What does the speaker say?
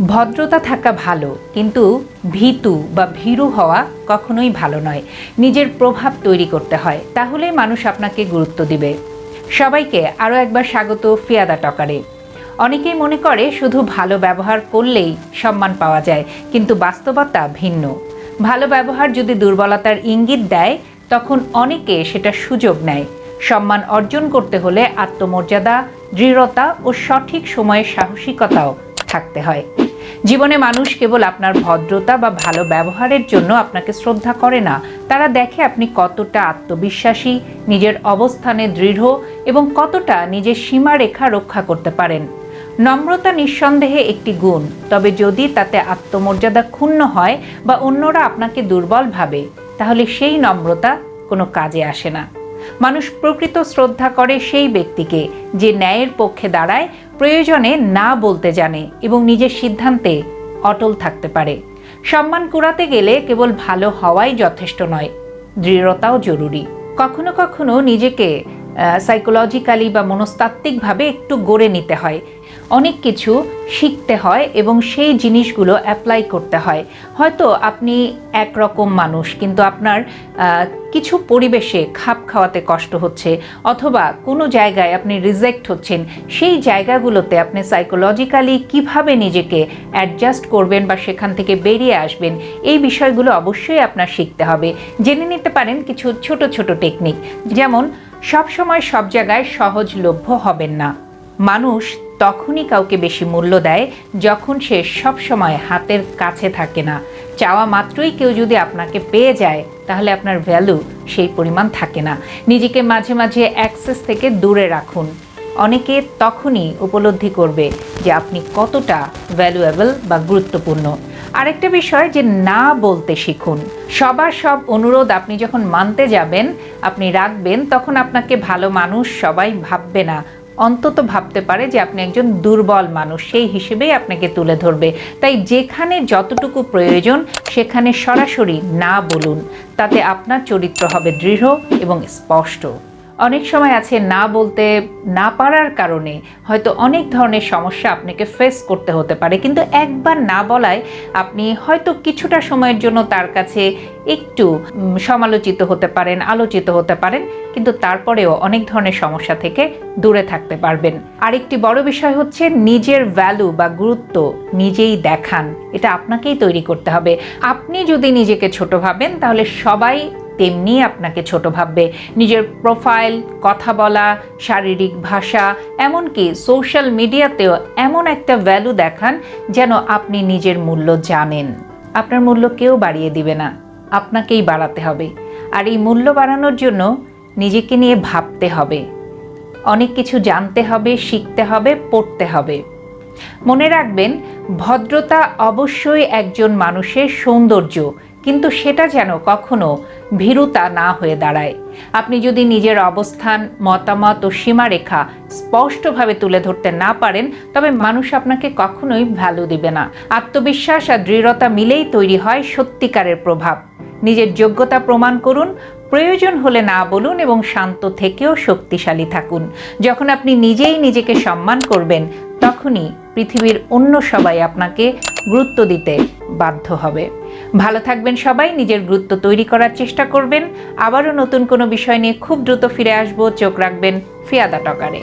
ভদ্রতা থাকা ভালো, কিন্তু ভীতু বা ভীরু হওয়া কখনোই ভালো নয়। নিজের প্রভাব তৈরি করতে হয়, তাহলেই মানুষ আপনাকে গুরুত্ব দিবে। সবাইকে আরও একবার স্বাগত ফিয়াদা টকারে। অনেকেই মনে করে শুধু ভালো ব্যবহার করলেই সম্মান পাওয়া যায়, কিন্তু বাস্তবতা ভিন্ন। ভালো ব্যবহার যদি দুর্বলতার ইঙ্গিত দেয়, তখন অনেকে সেটা সুযোগ নেয়। সম্মান অর্জন করতে হলে আত্মমর্যাদা, দৃঢ়তা ও সঠিক সময়ে সাহসিকতাও থাকতে হয়। জীবনে মানুষ কেবল আপনার ভদ্রতা বা ভালো ব্যবহারের জন্য আপনাকে শ্রদ্ধা করে না। তারা দেখে আপনি কতটা আত্মবিশ্বাসী, নিজের অবস্থানে দৃঢ় এবং কতটা নিজের সীমারেখা রক্ষা করতে পারেন। নম্রতা নিঃসন্দেহে একটি গুণ, তবে যদি তাতে আত্মমর্যাদা ক্ষুণ্ণ হয় বা অন্যরা আপনাকে দুর্বল ভাবে, তাহলে সেই নম্রতা কোনো কাজে আসে না। মানুষ প্রকৃত শ্রদ্ধা করে সেই ব্যক্তিকে যে ন্যায়ের পক্ষে দাঁড়ায়, প্রয়োজনে না বলতে জানে এবং নিজের সিদ্ধান্তে অটল থাকতে পারে। সম্মান কুড়াতে গেলে কেবল ভালো হওয়াই যথেষ্ট নয়, দৃঢ়তাও জরুরি। কখনো কখনো নিজেকে সাইকোলজিক্যালি বা মনস্তাত্ত্বিকভাবে একটু গড়ে নিতে হয় অনেক কিছু শিখতে হয় এবং সেই জিনিসগুলো অ্যাপ্লাই করতে হয়। হয়তো আপনি একরকম মানুষ, কিন্তু আপনার কিছু পরিবেশে খাপ খাওয়াতে কষ্ট হচ্ছে অথবা কোনো জায়গায় আপনি রিজেক্ট হচ্ছেন, সেই জায়গাগুলোতে আপনি সাইকোলজিক্যালি কীভাবে নিজেকে অ্যাডজাস্ট করবেন বা সেখান থেকে বেরিয়ে আসবেন, এই বিষয়গুলো অবশ্যই আপনার শিখতে হবে। জেনে নিতে পারেন কিছু ছোট ছোট টেকনিক যেমন সব সময় সব জায়গায় সহজলভ্য হবেন না। মানুষ তখনই কাউকে বেশি মূল্য দেয় যখন সে সব সময় হাতের কাছে থাকে না। চাওয়া মাত্রই কেউ যদি আপনাকে পেয়ে যায়, তাহলে আপনার ভ্যালু সেই পরিমাণ থাকে না। নিজেকে মাঝে মাঝে অ্যাক্সেস থেকে দূরে রাখুন। অনেকে তখনই উপলব্ধি করবে যে আপনি কতটা ভ্যালুয়েবল বা গুরুত্বপূর্ণ। আরেকটা বিষয় যে না বলতে শিখুন। সবার সব অনুরোধ আপনি যখন মানতে যাবেন, আপনি রাখবেন, তখন আপনাকে ভালো মানুষ সবাই ভাববে না। অন্তত ভাবতে পারে যে আপনি একজন দুর্বল মানুষ, সেই হিসেবেই আপনাকে তুলে ধরবে। তাই যেখানে যতটুকু প্রয়োজন, সেখানে সরাসরি না বলুন। তাতে আপনার চরিত্র হবে দৃঢ় এবং স্পষ্ট। অনেক সময় আছে না বলতে, না পারার কারণে হয়তো অনেক ধরনের সমস্যা আপনাকে ফেস করতে হতে পারে। কিন্তু একবার না বলায় আপনি হয়তো কিছুটা সময়ের জন্য তার কাছে একটু সমালোচিত হতে পারেন, আলোচিত হতে পারেন, কিন্তু তারপরেও অনেক ধরনের সমস্যা থেকে দূরে থাকতে পারবেন। আরেকটি বড় বিষয় হচ্ছে নিজের ভ্যালু বা গুরুত্ব নিজেই দেখান। এটা আপনাকেই তৈরি করতে হবে। আপনি যদি নিজেকে ছোট ভাবেন, তাহলে সবাই তেমনি আপনাকে ছোট ভাববে। নিজের প্রোফাইল কথা বলা, শারীরিক ভাষা, এমনকি সোশ্যাল মিডিয়াতেও এমন একটা ভ্যালু দেখান যেন আপনি নিজের মূল্য জানেন। আপনার মূল্য কেউ বাড়িয়ে দিবে না, আপনাকেই বাড়াতে হবে। আর এই মূল্য বাড়ানোর জন্য নিজেকে নিয়ে ভাবতে হবে। অনেক কিছু জানতে হবে, শিখতে হবে, পড়তে হবে। মনে রাখবেন, ভদ্রতা অবশ্যই একজন মানুষের সৌন্দর্য, কিন্তু সেটা যেন কখনো ভীরুতা না হয়ে দাঁড়ায়। আপনি যদি নিজের অবস্থান, মতামত ও সীমারেখা স্পষ্টভাবে তুলে ধরতে না পারেন, তবে মানুষ আপনাকে কখনোই ভ্যালু দিবে না। আত্মবিশ্বাস আর দৃঢ়তা মিলেই তৈরি হয় সত্যিকারের প্রভাব। নিজের যোগ্যতা প্রমাণ করুন, প্রয়োজন হলে না বলুন এবং শান্ত থেকেও শক্তিশালী থাকুন। যখন আপনি নিজেই নিজেকে সম্মান করবেন তখনই পৃথিবীর অন্য সবাই আপনাকে গুরুত্ব দিতে বাধ্য হবে। ভালো থাকবেন সবাই, নিজের গুরুত্ব তৈরি করার চেষ্টা করবেন। আবারও নতুন কোনো বিষয় নিয়ে খুব দ্রুত ফিরে আসব। চোখ রাখবেন ফিয়াদা টকারে।